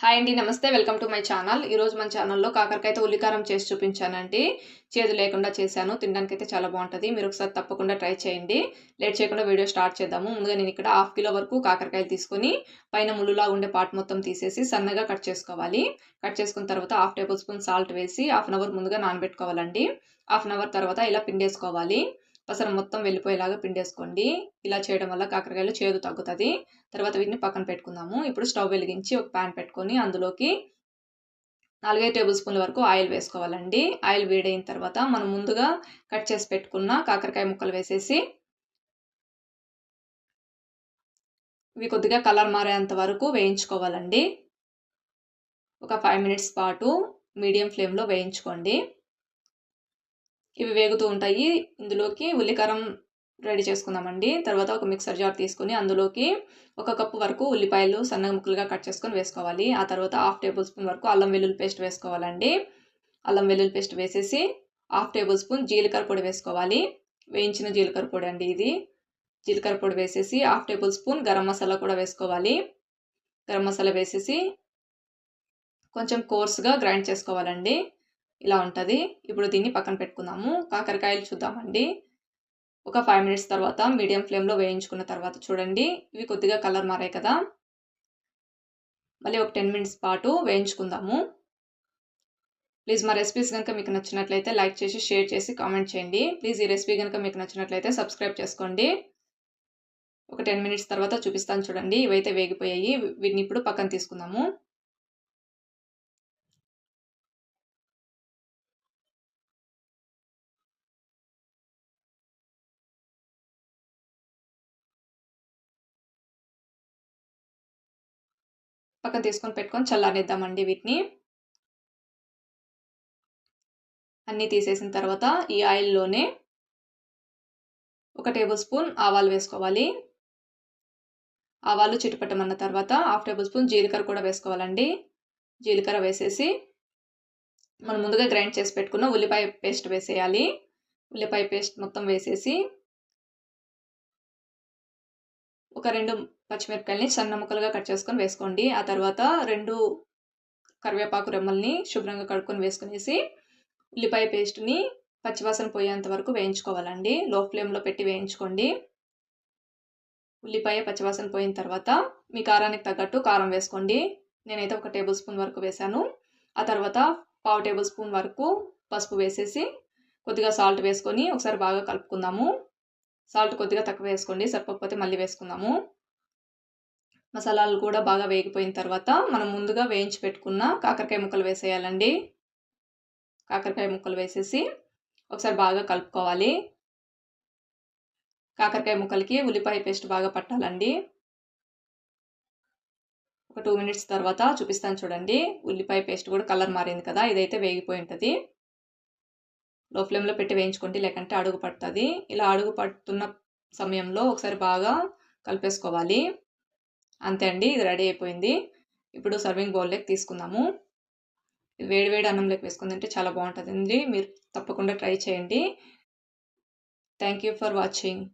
Hi అండి నమస్తే. Welcome to my channel ఈరోజు మన ఛానల్లో కాకరకాయతో ఉల్లికారం చేసి చూపించానండి. చేదు లేకుండా చేశాను. తినడానికి అయితే చాలా బాగుంటుంది. మీరు ఒకసారి తప్పకుండా ట్రై చేయండి. లేట్ చేయకుండా వీడియో స్టార్ట్ చేద్దాము. ముందుగా నేను ఇక్కడ హాఫ్ కిలో వరకు కాకరకాయలు తీసుకొని పైన ముళ్ళులా ఉండే పార్ట్ మొత్తం తీసేసి సన్నగా కట్ చేసుకోవాలి. కట్ చేసుకున్న తర్వాత హాఫ్ టేబుల్ స్పూన్ సాల్ట్ వేసి హాఫ్ అన్ అవర్ ముందుగా నానబెట్టుకోవాలండి. హాఫ్ అన్ అవర్ తర్వాత ఇలా పిండేసుకోవాలి. పసర మొత్తం వెళ్ళిపోయేలాగా పిండేసుకోండి. ఇలా చేయడం వల్ల కాకరకాయలు చేదు తగ్గుతుంది. తర్వాత వీటిని పక్కన పెట్టుకుందాము. ఇప్పుడు స్టవ్ వెలిగించి ఒక ప్యాన్ పెట్టుకొని అందులోకి నాలుగైదు టేబుల్ స్పూన్ల వరకు ఆయిల్ వేసుకోవాలండి. ఆయిల్ వేడైన తర్వాత మనం ముందుగా కట్ చేసి పెట్టుకున్న కాకరకాయ ముక్కలు వేసేసి ఇవి కొద్దిగా కలర్ మారేంత వరకు వేయించుకోవాలండి. ఒక ఫైవ్ మినిట్స్ పాటు మీడియం ఫ్లేమ్లో వేయించుకోండి. ఇవి వేగుతూ ఉంటాయి. ఇందులోకి ఉల్లికారం రెడీ చేసుకుందామండి. తర్వాత ఒక మిక్సర్ జార్ తీసుకొని అందులోకి ఒక కప్పు వరకు ఉల్లిపాయలు సన్నగ ముక్కలుగా కట్ చేసుకొని వేసుకోవాలి. ఆ తర్వాత హాఫ్ టేబుల్ స్పూన్ వరకు అల్లం వెల్లుల్లి పేస్ట్ వేసుకోవాలండి. అల్లం వెల్లుల్లి పేస్ట్ వేసేసి హాఫ్ టేబుల్ స్పూన్ జీలకర్ర పొడి వేసుకోవాలి. వేయించిన జీలకర్ర పొడి అండి ఇది. జీలకర్ర పొడి వేసేసి half tablespoon garam masala కూడా వేసుకోవాలి. గరం మసాలా వేసేసి కొంచెం కోర్స్గా గ్రైండ్ చేసుకోవాలండి. ఇలా ఉంటుంది. ఇప్పుడు దీన్ని పక్కన పెట్టుకుందాము. కాకరకాయలు చూద్దామండి. ఒక ఫైవ్ మినిట్స్ తర్వాత మీడియం ఫ్లేమ్లో వేయించుకున్న తర్వాత చూడండి. ఇవి కొద్దిగా కలర్ మారాయి కదా. మళ్ళీ ఒక టెన్ మినిట్స్ పాటు వేయించుకుందాము. ప్లీజ్ మా రెసిపీస్ కనుక మీకు నచ్చినట్లయితే లైక్ చేసి షేర్ చేసి కామెంట్ చేయండి. ప్లీజ్ ఈ రెసిపీ కనుక మీకు నచ్చినట్లయితే సబ్స్క్రైబ్ చేసుకోండి. ఒక టెన్ మినిట్స్ తర్వాత చూపిస్తాను చూడండి. ఇవైతే వేగిపోయాయి. వీటిని ఇప్పుడు పక్కన తీసుకుందాము. పక్కన తీసుకొని పెట్టుకొని చల్లారిద్దామండి వీటిని. అన్నీ తీసేసిన తర్వాత ఈ ఆయిల్లోనే ఒక టేబుల్ స్పూన్ ఆవాలు వేసుకోవాలి. ఆవాలు చిటుపట్టమన్న తర్వాత హాఫ్ టేబుల్ స్పూన్ జీలకర్ర కూడా వేసుకోవాలండి. జీలకర్ర వేసేసి మనం ముందుగా గ్రైండ్ చేసి పెట్టుకున్న ఉల్లిపాయ పేస్ట్ వేసేయాలి. ఉల్లిపాయ పేస్ట్ మొత్తం వేసేసి ఒక రెండు పచ్చిమిరపకాయలని సన్న ముక్కలుగా కట్ చేసుకొని వేసుకోండి. ఆ తర్వాత రెండు కరివేపాకు రెమ్మల్ని శుభ్రంగా కడుక్కొని వేసుకునేసి ఉల్లిపాయ పేస్ట్ని పచ్చివాసన పోయేంత వరకు వేయించుకోవాలండి. లో ఫ్లేమ్లో పెట్టి వేయించుకోండి. ఉల్లిపాయ పచ్చివాసన పోయిన తర్వాత మీ కారానికి తగ్గట్టు కారం వేసుకోండి. నేనైతే ఒక టేబుల్ స్పూన్ వరకు వేసాను ఆ తర్వాత పావు టేబుల్ స్పూన్ వరకు పసుపు వేసేసి కొద్దిగా సాల్ట్ వేసుకొని ఒకసారి బాగా కలుపుకుందాము. సాల్ట్ కొద్దిగా తక్కువ వేసుకోండి. సరిపోకపోతే మళ్ళీ వేసుకుందాము. మసాలాలు కూడా బాగా వేగిపోయిన తర్వాత మనం ముందుగా వేయించి పెట్టుకున్న కాకరకాయ ముక్కలు వేసేయాలండి. కాకరకాయ ముక్కలు వేసేసి ఒకసారి బాగా కలుపుకోవాలి. కాకరకాయ ముక్కలకి ఉల్లిపాయ పేస్ట్ బాగా పట్టాలండి. ఒక టూ మినిట్స్ తర్వాత చూపిస్తాను చూడండి. ఉల్లిపాయ పేస్ట్ కూడా కలర్ మారింది కదా ఇదైతే వేగిపోయి ఉంటుంది. లో ఫ్లేమ్లో పెట్టి వేయించుకోండి లేకంటే అడుగు పడుతుంది. ఇలా అడుగు పడుతున్న సమయంలో ఒకసారి బాగా కలిపేసుకోవాలి. అంతే అండి ఇది రెడీ అయిపోయింది. ఇప్పుడు సర్వింగ్ బౌల్లోకి తీసుకుందాము. వేడి వేడి అన్నంలోకి వేసుకుందంటే చాలా బాగుంటుందండి. మీరు తప్పకుండా ట్రై చేయండి. Thank you for watching.